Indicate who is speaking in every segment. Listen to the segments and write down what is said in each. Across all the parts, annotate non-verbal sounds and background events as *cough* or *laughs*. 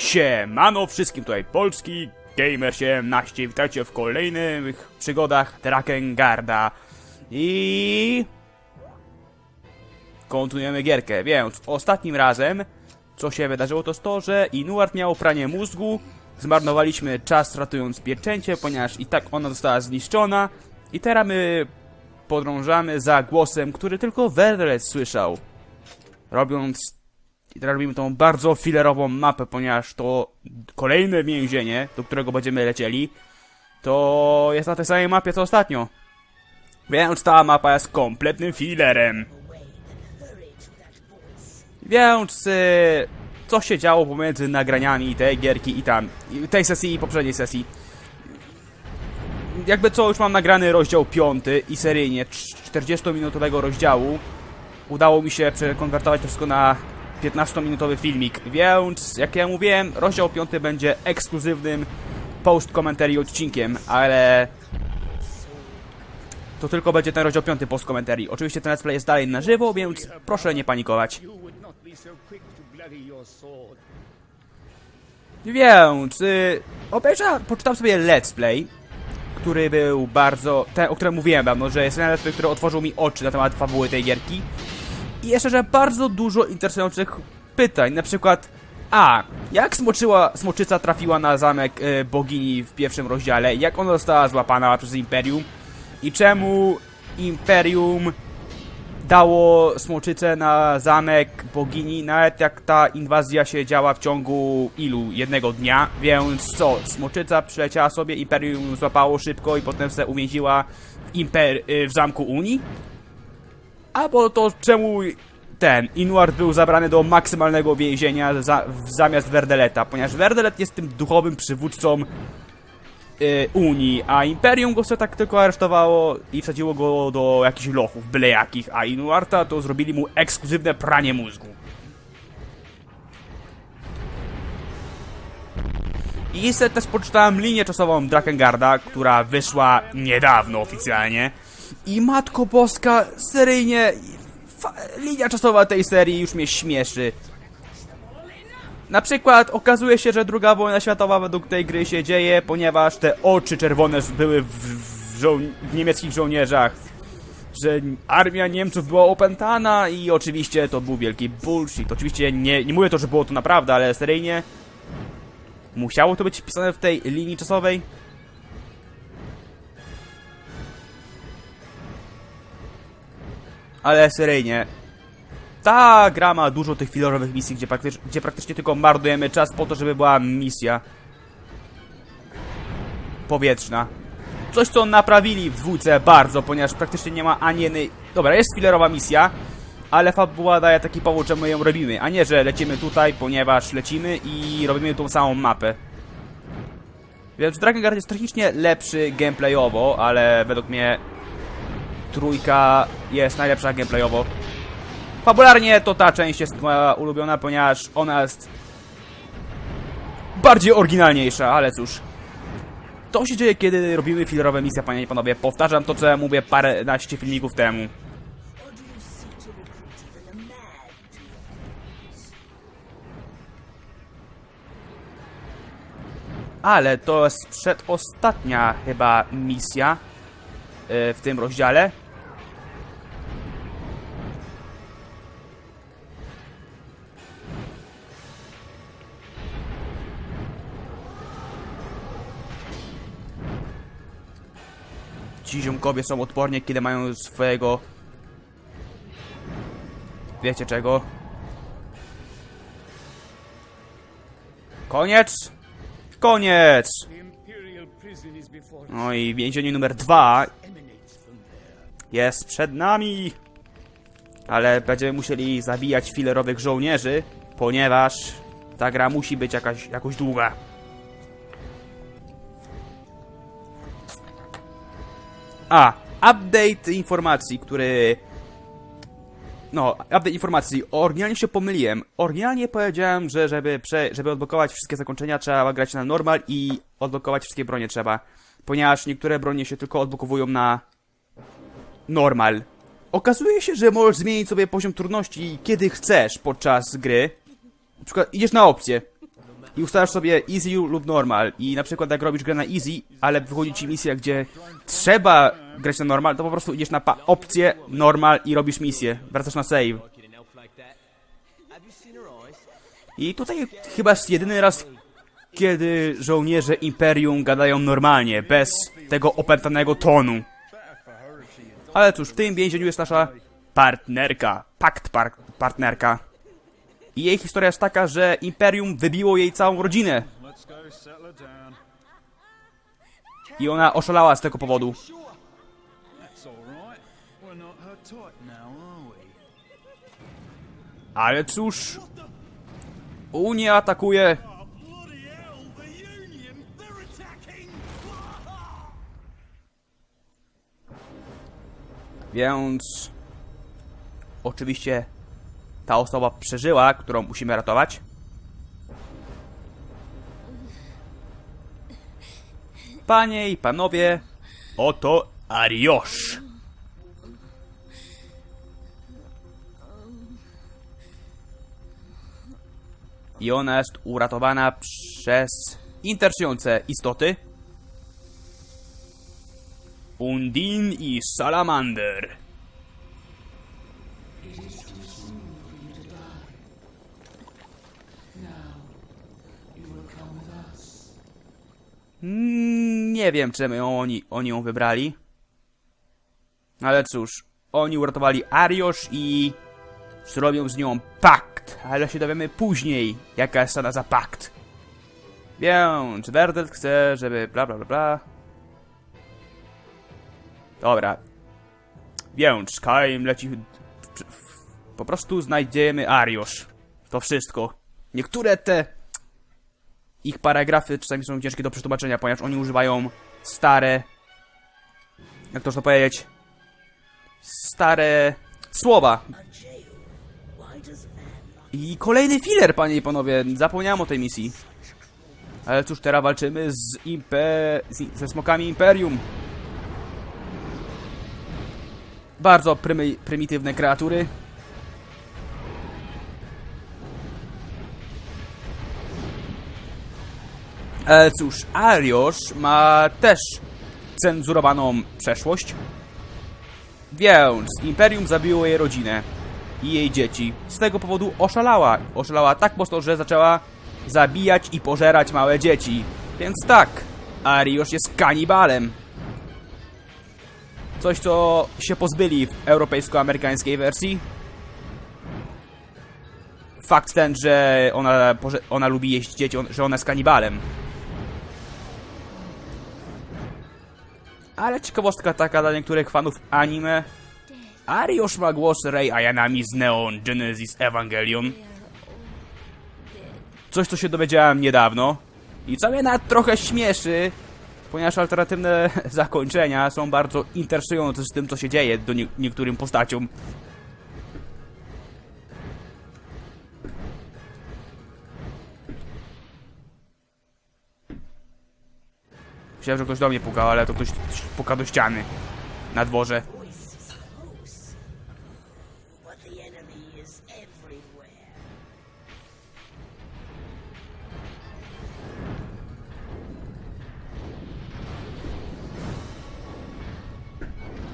Speaker 1: Siemano wszystkim, tutaj Polski Gamer 17, witajcie w kolejnych przygodach Drakengard i... Kontynuujemy gierkę, więc ostatnim razem co się wydarzyło to to, że Inuart miał pranie mózgu, zmarnowaliśmy czas ratując pieczęcie, ponieważ i tak ona została zniszczona. I teraz my podążamy za głosem, który tylko Werdelet słyszał. Robiąc i teraz robimy tą bardzo filerową mapę, ponieważ to kolejne więzienie, do którego będziemy lecieli, to jest na tej samej mapie co ostatnio. Więc ta mapa jest kompletnym filerem. Więc y, co się działo pomiędzy nagraniami tej gierki i tam, i tej sesji i poprzedniej sesji. Jakby co, już mam nagrany rozdział 5 i seryjnie 40-minutowego rozdziału udało mi się przekonwertować to wszystko na 15-minutowy filmik, więc jak ja mówiłem, rozdział 5 będzie ekskluzywnym post-komentarii odcinkiem, ale to tylko będzie ten rozdział 5 post-komentarii. Oczywiście ten let's play jest dalej na żywo, więc proszę nie panikować. Więc yy, obejrzałem, poczytam sobie let's play, który był bardzo, ten, o którym mówiłem dawno, że jest ten let's play, który otworzył mi oczy na temat fabuły tej gierki. I jeszcze, że bardzo dużo interesujących pytań, na przykład a, jak smoczyła, smoczyca trafiła na zamek y, bogini w pierwszym rozdziale, jak ona została złapana przez Imperium i czemu Imperium dało smoczycę na zamek bogini, nawet jak ta inwazja się działa w ciągu ilu? Jednego dnia, więc co? Smoczyca przyleciała sobie, Imperium złapało szybko i potem se uwięziła w, imper y, w zamku Unii? Albo to czemu ten Inuart był zabrany do maksymalnego więzienia za, zamiast Werdeleta, ponieważ Werdelet jest tym duchowym przywódcą y, Unii, a Imperium go sobie tak tylko aresztowało i wsadziło go do jakichś lochów, byle jakich, a Inuarta to zrobili mu ekskluzywne pranie mózgu. I sobie też poczytałem linię czasową Drakengarda, która wyszła niedawno oficjalnie. I Matko Boska, seryjnie, linia czasowa tej serii już mnie śmieszy. Na przykład okazuje się, że druga wojna światowa według tej gry się dzieje, ponieważ te oczy czerwone były w, w, w niemieckich żołnierzach. Że armia Niemców była opętana i oczywiście to był wielki bullshit. Oczywiście nie, nie mówię to, że było to naprawdę, ale seryjnie musiało to być wpisane w tej linii czasowej. Ale seryjnie, ta gra ma dużo tych filerowych misji, gdzie, praktycz gdzie praktycznie tylko marnujemy czas po to, żeby była misja powietrzna. Coś, co naprawili w dwójce bardzo, ponieważ praktycznie nie ma ani jednej... Dobra, jest filerowa misja, ale fabuła daje taki powód, czemu ją robimy, a nie, że lecimy tutaj, ponieważ lecimy i robimy tą samą mapę. Więc Drakengard jest technicznie lepszy gameplayowo, ale według mnie trójka jest najlepsza gameplayowo. Fabularnie to ta część jest moja ulubiona, ponieważ ona jest bardziej oryginalniejsza, ale cóż. To się dzieje, kiedy robimy filerowe misje, panie i panowie. Powtarzam to, co ja mówię paręnaście filmików temu. Ale to jest przedostatnia chyba misja w tym rozdziale. Ci ziomkowie są odporni, kiedy mają swojego... Wiecie czego? Koniec! Koniec! No i więzienie numer dwa. Jest przed nami. Ale będziemy musieli zabijać filerowych żołnierzy, ponieważ ta gra musi być jakaś, jakoś długa. A, update informacji, który... No, update informacji. Oryginalnie się pomyliłem. Oryginalnie powiedziałem, że żeby, prze... żeby odblokować wszystkie zakończenia trzeba grać na normal i odblokować wszystkie bronie trzeba. Ponieważ niektóre bronie się tylko odblokowują na normal. Okazuje się, że możesz zmienić sobie poziom trudności kiedy chcesz podczas gry. Na przykład idziesz na opcję. i ustawiasz sobie easy lub normal. I na przykład jak robisz grę na easy, ale wychodzi ci misja, gdzie trzeba grać na normal, to po prostu idziesz na opcję normal i robisz misję. Wracasz na save. I tutaj chyba jest jedyny raz, kiedy żołnierze Imperium gadają normalnie, bez tego opętanego tonu. Ale cóż, w tym więzieniu jest nasza partnerka, pakt par partnerka. I jej historia jest taka, że Imperium wybiło jej całą rodzinę. I ona oszalała z tego powodu. Ale cóż... Unia atakuje... Więc... Oczywiście ta osoba przeżyła, którą musimy ratować. Panie i panowie, oto Ariosz. I ona jest uratowana przez interesujące istoty. Undin i Salamander. Nie wiem, czemu oni, oni ją wybrali. Ale cóż, oni uratowali Ariosz i zrobią z nią pakt, ale się dowiemy później, jaka jest cena za pakt. Więc Werdet chce, żeby bla bla bla bla. Dobra. Więc Kaim leci... w- Po prostu znajdziemy Ariosz. To wszystko. Niektóre te... Ich paragrafy czasami są ciężkie do przetłumaczenia, ponieważ oni używają stare... Jak to to powiedzieć? Stare... Słowa. I kolejny filler, panie i panowie. Zapomniałem o tej misji. Ale cóż, teraz walczymy z impe... z, ze smokami Imperium. Bardzo prymy, prymitywne kreatury. E, cóż, Ariosz ma też cenzurowaną przeszłość. Więc Imperium zabiło jej rodzinę i jej dzieci. Z tego powodu oszalała. Oszalała tak mocno, że zaczęła zabijać i pożerać małe dzieci. Więc tak, Ariosz jest kanibalem. Coś, co się pozbyli w europejsko-amerykańskiej wersji. Fakt ten, że ona, ona lubi jeść dzieci, że ona jest kanibalem. Ale ciekawostka taka dla niektórych fanów anime. Ariosz ma głos Rey Ayanami z Neon Genesis Evangelion. Coś, co się dowiedziałem niedawno. I co mnie nawet trochę śmieszy, ponieważ alternatywne *laughs* zakończenia są bardzo interesujące z tym, co się dzieje do nie niektórym postaciom. Myślałem, że ktoś do mnie pukał, ale to ktoś puka do ściany. Na dworze.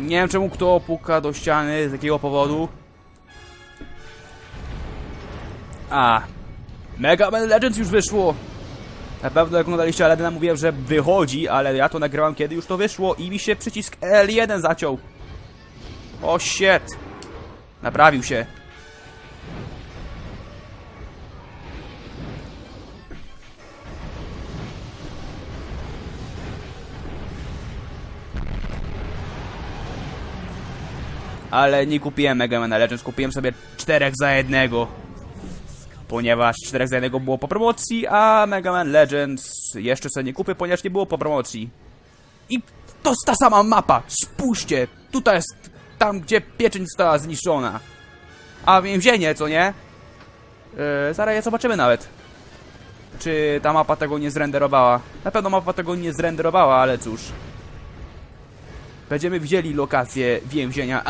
Speaker 1: Nie wiem czemu kto puka do ściany, z jakiego powodu. A. Mega Man Legends już wyszło! Na pewno jak oglądaliście Aladdina mówiłem, że wychodzi, ale ja to nagrywam kiedy już to wyszło i mi się przycisk L1 zaciął. O shit! Naprawił się. Ale nie kupiłem Mega Man Legends, kupiłem sobie czterech za jednego. Ponieważ czterech za jednego było po promocji, a Mega Man Legends jeszcze sobie nie kupię, ponieważ nie było po promocji. I to jest ta sama mapa, spójrzcie, tutaj jest tam, gdzie pieczeń została zniszczona. A więzienie, co nie? Yy, zaraz je zobaczymy nawet. Czy ta mapa tego nie zrenderowała? Na pewno mapa tego nie zrenderowała, ale cóż. Będziemy widzieli lokację więzienia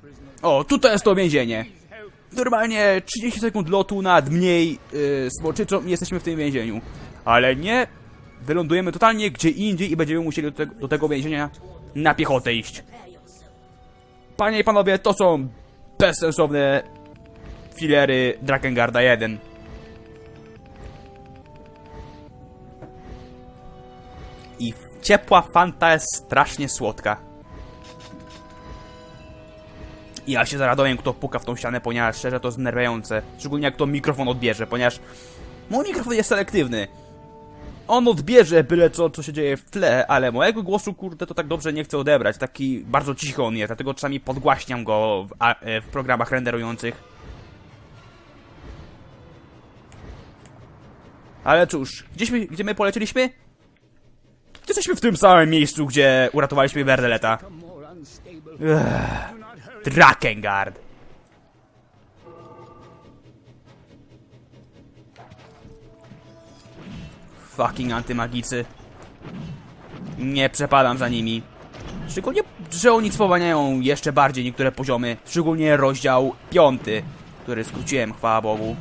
Speaker 2: prisoners.
Speaker 1: O, tutaj jest to więzienie. Normalnie 30 sekund lotu nad mniej yy, smoczyczą jesteśmy w tym więzieniu. Ale nie, wylądujemy totalnie gdzie indziej i będziemy musieli do, tego- do tego więzienia na piechotę iść. Panie i panowie, to są bezsensowne filery Drakengarda 1. ciepła fanta jest strasznie słodka. I ja się zaradowałem, kto puka w tą ścianę, ponieważ szczerze to znerwiające. Szczególnie jak to mikrofon odbierze, ponieważ mój mikrofon jest selektywny. On odbierze byle co, co się dzieje w tle, ale mojego głosu, kurde, to tak dobrze nie chce odebrać. Taki bardzo cicho on jest, dlatego czasami podgłaśniam go w, a, e, w programach renderujących. Ale cóż, gdzieśmy, gdzie my polecieliśmy? Jesteśmy w tym samym miejscu, gdzie uratowaliśmy
Speaker 2: hurry.
Speaker 1: Drakengard. Fucking antymagicy. Nie przepadam za nimi. Szczególnie, że oni spowalniają jeszcze bardziej niektóre poziomy. Szczególnie rozdział piąty, który skróciłem, chwała Bogu.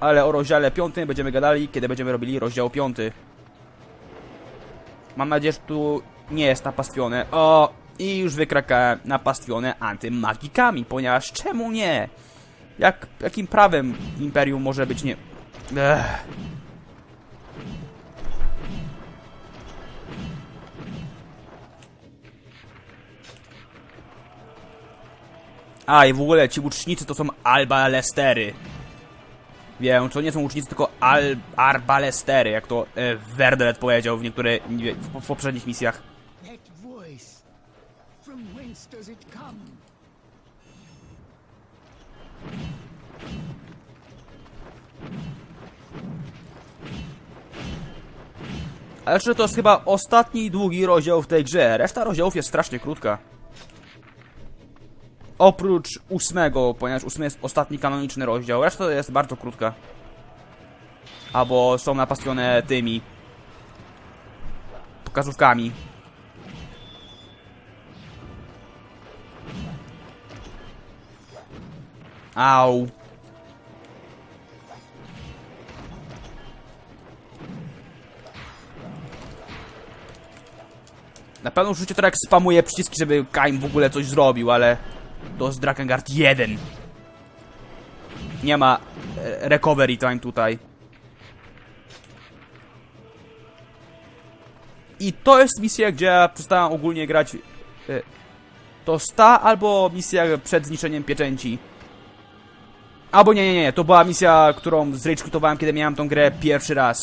Speaker 1: Ale o rozdziale piątym będziemy gadali, kiedy będziemy robili rozdział piąty. Mam nadzieję, że tu nie jest napastwione. O! I już wykrakałem napastwione antymagikami, ponieważ czemu nie? Jak, jakim prawem Imperium może być nie... Ech. A i w ogóle ci łucznicy to są albalestery. Wiem, to nie są łucznicy, tylko al arbalestery, jak to e, Werdelet powiedział w niektórych w, w poprzednich misjach. Ale że to jest chyba ostatni długi rozdział w tej grze. Reszta rozdziałów jest strasznie krótka. Oprócz ósmego, ponieważ ósmy jest ostatni kanoniczny rozdział. Reszta jest bardzo krótka. Albo są napastwione tymi pokazówkami. Au. Na pewno użycie to jak spamuje przyciski, żeby Kaim w ogóle coś zrobił, ale to jest Drakengard 1. Nie ma e, recovery time tutaj. I to jest misja, gdzie ja przestałem ogólnie grać. e, To jest ta albo misja przed zniczeniem pieczęci. Albo nie, nie, nie, to była misja, którą zragequitowałem, kiedy miałem tą grę pierwszy raz.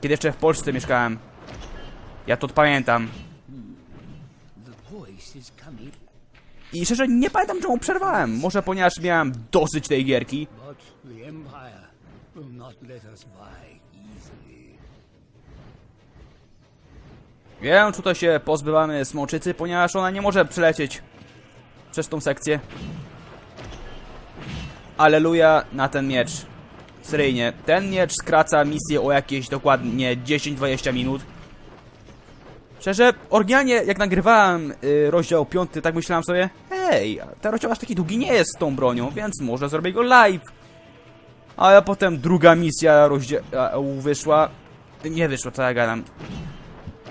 Speaker 1: Kiedy jeszcze w Polsce mieszkałem. Ja to pamiętam. I szczerze nie pamiętam czemu przerwałem. Może ponieważ miałem dosyć tej gierki. Wiem, tutaj się pozbywamy smoczycy, ponieważ ona nie może przelecieć przez tą sekcję. Aleluja na ten miecz. Seryjnie, ten miecz skraca misję o jakieś dokładnie 10-20 minut. Szczerze, oryginalnie jak nagrywałem y, rozdział 5, tak myślałem sobie, hej, ten rozdział aż taki długi nie jest z tą bronią, więc może zrobię go live. Ale potem druga misja rozdziału wyszła. Nie wyszła, co ja gadam.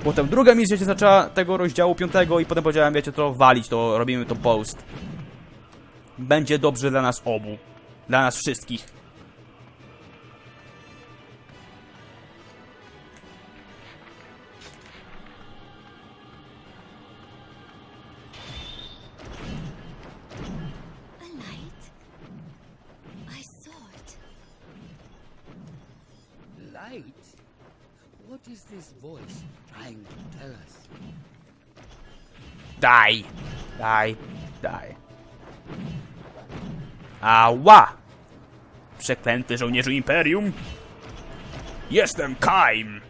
Speaker 1: Potem druga misja się zaczęła tego rozdziału piątego i potem powiedziałem, wiecie co, walić to, robimy to post. Będzie dobrze dla nas obu. Dla nas wszystkich.
Speaker 2: Voice trying to tell us?
Speaker 1: Daj! Daj! Daj! Ała! Przeklęty żołnierzu Imperium! Jestem Kaim!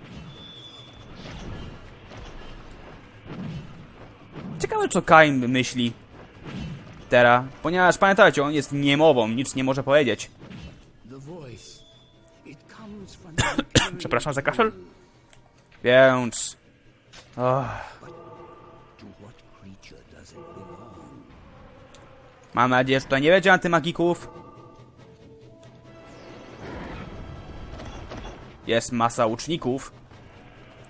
Speaker 1: Ciekawe co Kaim myśli teraz, ponieważ pamiętajcie, on jest niemową, nic nie może powiedzieć. *coughs* Przepraszam za kaszel? *coughs* Więc...
Speaker 2: To.
Speaker 1: Mam nadzieję, że tutaj nie będzie antymagików. Jest masa łuczników.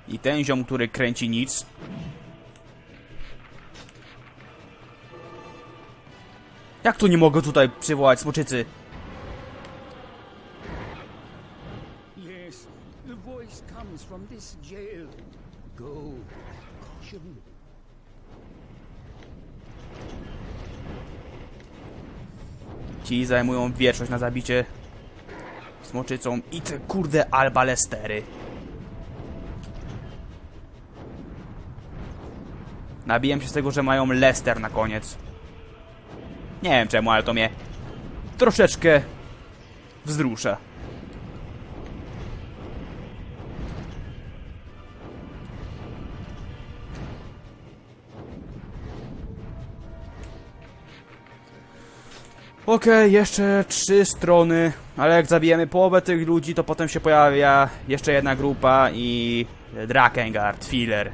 Speaker 1: I ten ziom, który kręci nic. Jak tu nie mogę tutaj przywołać smoczycy?
Speaker 2: This jail. Go with caution.
Speaker 1: Ci zajmują wieczność na zabicie smoczycą i te kurde albalestery. Nabijam się z tego, że mają Lester na koniec. Nie wiem czemu, ale to mnie troszeczkę wzrusza. Okej, jeszcze trzy strony, ale jak zabijemy połowę tych ludzi, to potem się pojawia jeszcze jedna grupa i Drakengard, filler.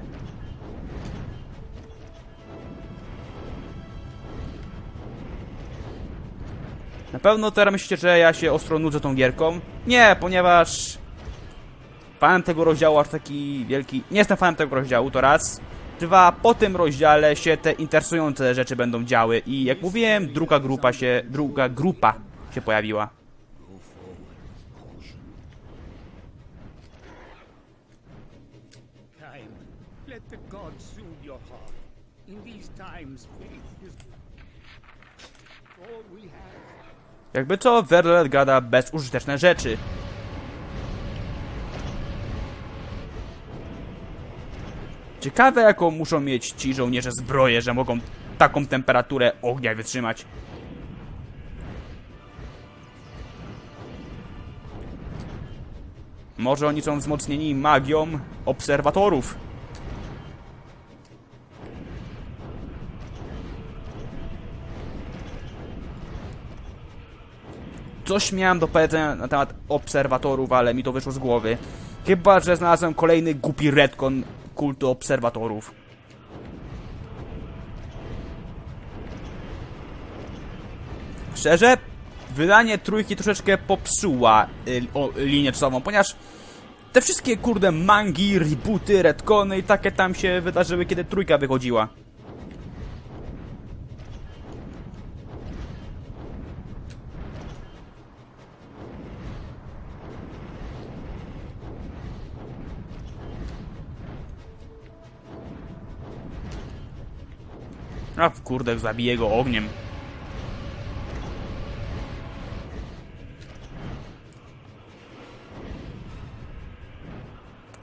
Speaker 1: Na pewno teraz myślicie, że ja się ostro nudzę tą gierką? Nie, ponieważ fanem tego rozdziału aż taki wielki... Nie jestem fanem tego rozdziału, to raz. Dwa, po tym rozdziale się te interesujące rzeczy będą działy i jak mówiłem, druga grupa się... druga grupa się pojawiła. Jakby co, Werlet gada bezużyteczne rzeczy. Ciekawe jaką muszą mieć ci żołnierze zbroję, że mogą taką temperaturę ognia wytrzymać. Może oni są wzmocnieni magią obserwatorów. Coś miałem do powiedzenia na temat obserwatorów, ale mi to wyszło z głowy. Chyba, że znalazłem kolejny głupi retcon kultu obserwatorów. Szczerze, wydanie trójki troszeczkę popsuła y, o, linię czasową, ponieważ te wszystkie kurde mangi, rebooty, retcony i takie tam się wydarzyły, kiedy trójka wychodziła. A kurde, zabiję go ogniem.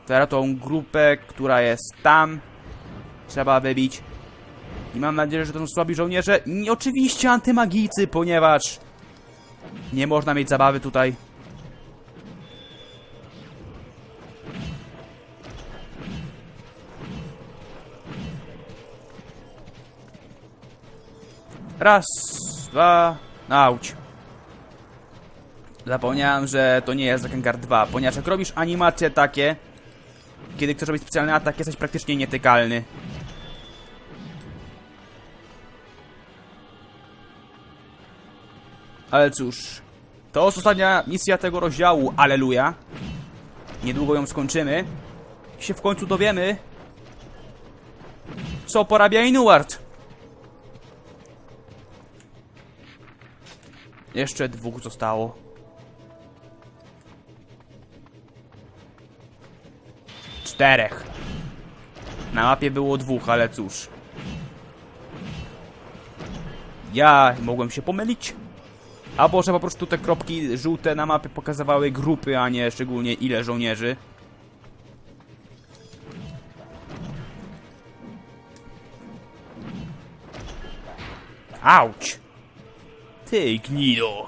Speaker 1: Teraz tą grupę, która jest tam, trzeba wybić. I mam nadzieję, że to są słabi żołnierze. Oczywiście antymagicy, ponieważ nie można mieć zabawy tutaj. Raz, dwa, auć. Zapomniałem, że to nie jest Drakengard 2, ponieważ jak robisz animacje takie, kiedy chcesz robić specjalny atak, jesteś praktycznie nietykalny. Ale cóż, to jest ostatnia misja tego rozdziału, aleluja. Niedługo ją skończymy. I się w końcu dowiemy, co porabia Inuart. Jeszcze dwóch zostało. Czterech. Na mapie było dwóch, ale cóż. Ja mogłem się pomylić. Albo, że po prostu te kropki żółte na mapie pokazywały grupy, a nie szczególnie ile żołnierzy. Auć! Ty gnido!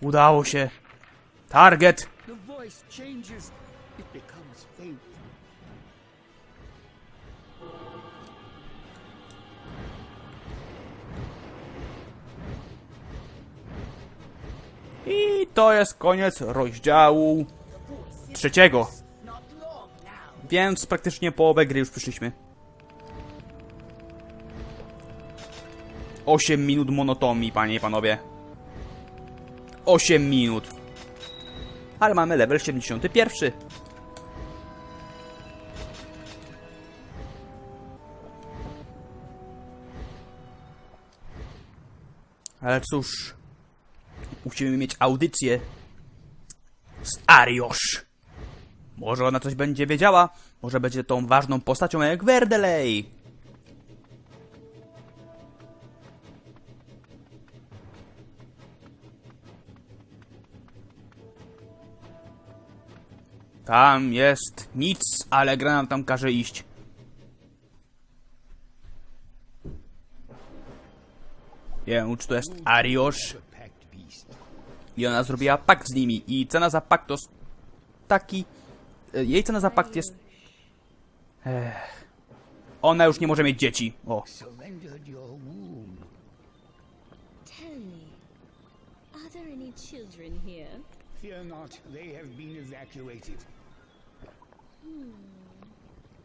Speaker 1: Udało się. Target! To jest koniec rozdziału trzeciego. Więc praktycznie połowę gry już przyszliśmy. 8 minut monotomii, panie i panowie. 8 minut. Ale mamy level 71. Ale cóż, musimy mieć audycję z Ariosz. Może ona coś będzie wiedziała, może będzie tą ważną postacią jak Werdelej. Tam jest nic, ale gra nam tam każe iść. Wiem, czy to jest Ariosz. I ona zrobiła pakt z nimi. I cena za pakt to taki. e, Jej cena za pakt jest. Ech. Ona już nie może mieć dzieci. O.
Speaker 2: Fear not, they have been evacuated.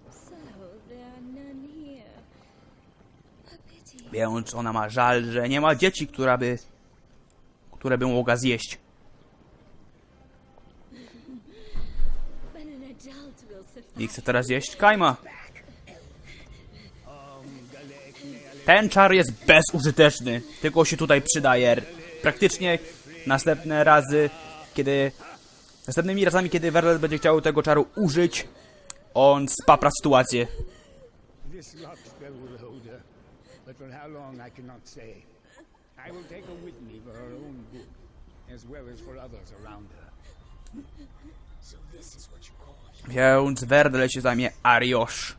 Speaker 3: So there are none here. A pity.
Speaker 1: Więc ona ma żal, że nie ma dzieci, która by. Które by mogła zjeść. I chce teraz jeść Kajma. Ten czar jest bezużyteczny, tylko się tutaj przydaje. Praktycznie następne razy, kiedy... Następnymi razami, kiedy Werlet będzie chciał tego czaru użyć, on spapra sytuację.
Speaker 2: This spell will hold her, but for how long I cannot say. I will take her with me for her own good, as well as for others around her.
Speaker 4: So this is what you call it.
Speaker 1: Więc Werdel się zajmie Ariosz.